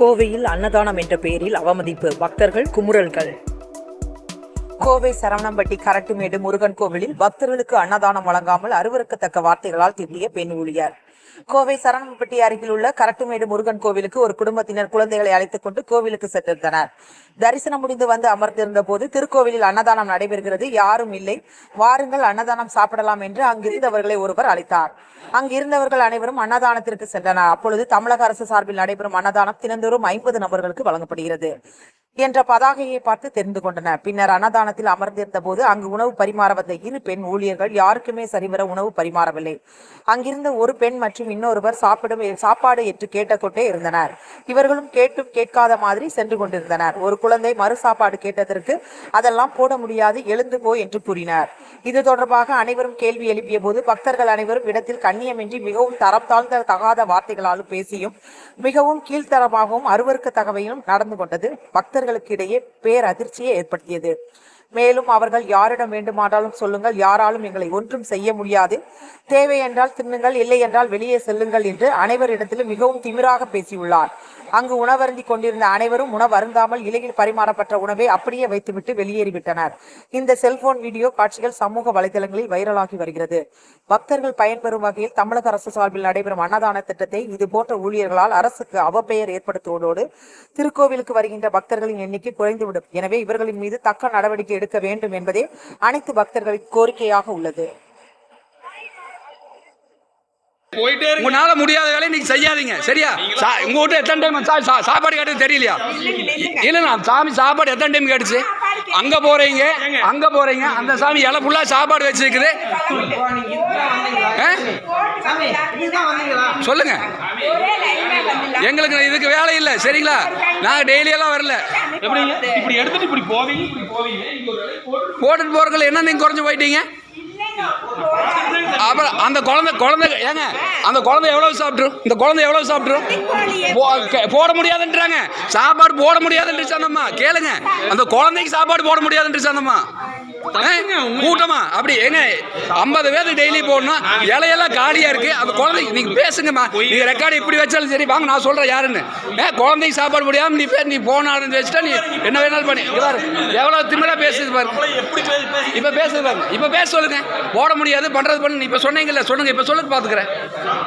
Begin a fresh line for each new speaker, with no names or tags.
கோவையில் அன்னதானம் என்ற பெயரில் அவமதிப்பு. பக்தர்கள் குமுறல்கள். கோவை சரவணம்பட்டி கரட்டுமேடு முருகன் கோவிலில் பக்தர்களுக்கு அன்னதானம் வழங்காமல் அருவருக்கத்தக்க வார்த்தைகளால் திட்டிய பெண் ஊழியர். கோவை சரவணம்பட்டி அருகில் உள்ள கரட்டுமேடு முருகன் கோவிலுக்கு ஒரு குடும்பத்தினர் குழந்தைகளை அழைத்துக் கொண்டு கோவிலுக்கு சென்றிருந்தனர். தரிசனம் முடிந்து வந்து அமர்ந்திருந்த போது திருக்கோவிலில் அன்னதானம் நடைபெறுகிறது. யாரும் இல்லை. வாருங்கள் அன்னதானம் சாப்பிடலாம் என்று அங்கிருந்தவர்களை ஒருவர் அழைத்தார். அங்கிருந்தவர்கள் அனைவரும் அன்னதானத்திற்கு சென்றனர். அப்பொழுது தமிழக அரசு சார்பில் நடைபெறும் அன்னதானம் தினந்தோறும் ஐம்பது நபர்களுக்கு வழங்கப்படுகிறது. என்ற பதாகையை பார்த்து தெரிந்து கொண்டனர். பின்னர் அன்னதானத்தில் அமர்ந்திருந்த போது அங்கு உணவு பரிமாற வந்த இரு பெண் ஊழியர்கள் யாருக்குமே சரிவர உணவு பரிமாறவில்லை. அங்கிருந்த ஒரு பெண் மற்றும் இன்னொருவர் சாப்பிடும் சாப்பாடு என்று கேட்டுக்கொண்டே இருந்தனர். இவர்களும் கேட்டும் கேட்காத மாதிரி சென்று கொண்டிருந்தனர். ஒரு குழந்தை மறு சாப்பாடு கேட்டதற்கு அதெல்லாம் போட முடியாது எழுந்து போ என்று கூறினார். இது தொடர்பாக அனைவரும் கேள்வி எழுப்பிய போது பக்தர்கள் அனைவரும் இடத்தில் கண்ணியமின்றி மிகவும் தரம் தாழ்ந்த தகாத வார்த்தைகளாலும் பேசியும் மிகவும் கீழ்த்தரமாகவும் அருவருக்கத்தகவையும் நடந்து கொண்டது பக்தர்கள் பக்தர்களுக்கு இடையே பேரதிர்ச்சியை ஏற்படுத்தியது. மேலும் அவர்கள் யாரிடம் வேண்டுமானாலும் சொல்லுங்கள். யாராலும் எங்களை ஒன்றும் செய்ய முடியாது. தேவை என்றால் தின்னுங்கள் இல்லை என்றால் வெளியே செல்லுங்கள் என்று அனைவரிடத்திலும் மிகவும் திமிராக பேசியுள்ளார். அங்கு உணவருந்தி கொண்டிருந்த அனைவரும் உணவு அருந்தாமல் இலையில் பரிமாறப்பட்ட உணவை அப்படியே வைத்துவிட்டு வெளியேறிவிட்டனர். இந்த செல்போன் வீடியோ காட்சிகள் சமூக வலைதளங்களில் வைரலாகி வருகிறது. பக்தர்கள் பயன்பெறும் வகையில் தமிழக அரசு சார்பில் நடைபெறும் அன்னதான திட்டத்தை இது போன்ற ஊழியர்களால் அரசுக்கு அவப்பெயர் ஏற்படுத்துவதோடு திருக்கோவிலுக்கு வருகின்ற பக்தர்களின் எண்ணிக்கை குறைந்துவிடும். எனவே இவர்களின் மீது தக்க நடவடிக்கை எடுக்க வேண்டும் என்பதே அனைத்து பக்தர்களின் கோரிக்கையாக உள்ளது.
போயிட்டே
உங்களால முடியாத வேலையை நீங்க செய்யாதீங்க. சரியா? சா- உங்க வீட்டு எத்தனை டைம் சாப்பாடு கேட்டது தெரியலையா? இல்ல நான் சாமி சாப்பாடு எத்தனை டைம் கேட்டுச்சு? அங்க போறீங்க அங்க போறீங்க. அந்த சாமி இலை ஃபுல்லா சாப்பாடு வச்சிருக்குது. ஆ? சொல்லுங்க. எங்களுக்கு இதுக்கு வேலை இல்லை சரிங்களா? நாங்க டெய்லி எல்லாம் வரல.
எப்படிங்க? இப்படி எடுத்துட்டு இப்படி போவீங்க இப்படி போவீங்க. இங்க ஒரு வேலை போட்டு
போட்டுட்டு போறதுல என்ன நீங்க குறைஞ்சு போயிட்டீங்க? அப்புறம் அந்த குழந்தை குழந்தை ஏங்க அந்த குழந்தை எவ்வளவு சாப்பிட்ரும் இந்த குழந்தை எவ்வளவு சாப்பிட்ரும் போ- போட முடியாதுன்றாங்க. சாப்பாடு போட முடியாதுன்னு சொன்னம்மா கேளுங்க. அந்த குழந்தைக்கு சாப்பாடு போட முடியாதுன்னு அந்தம்மா கூட்டமா? அப்படி ஏங்க ஐம்பது பேருக்கு டெய்லி போடணும். இலையெல்லாம் காலியா இருக்கு. அந்த குழந்தைக்கு நீங்க பேசுங்கம்மா. நீங்க ரெக்கார்டு இப்படி வச்சாலும் சரி வாங்க நான் சொல்றேன் யாருன்னு. ஏ குழந்தைக்கு சாப்பாடு முடியாம நீ பேர் நீ போனாலும் வச்சுட்டா நீ என்ன வேணாலும் பண்ணி. பாரு எவ்வளவு திமிரா பேசுது பாரு இப்ப பேசுது பாருங்க. இப்ப பேச சொல்லுங்க. போட முடியாது பண்றது பண்ணு. இப்ப சொன்னீங்கல்ல சொல்லுங்க. இப்ப சொல்லுங்க பாத்துக்கிறேன்.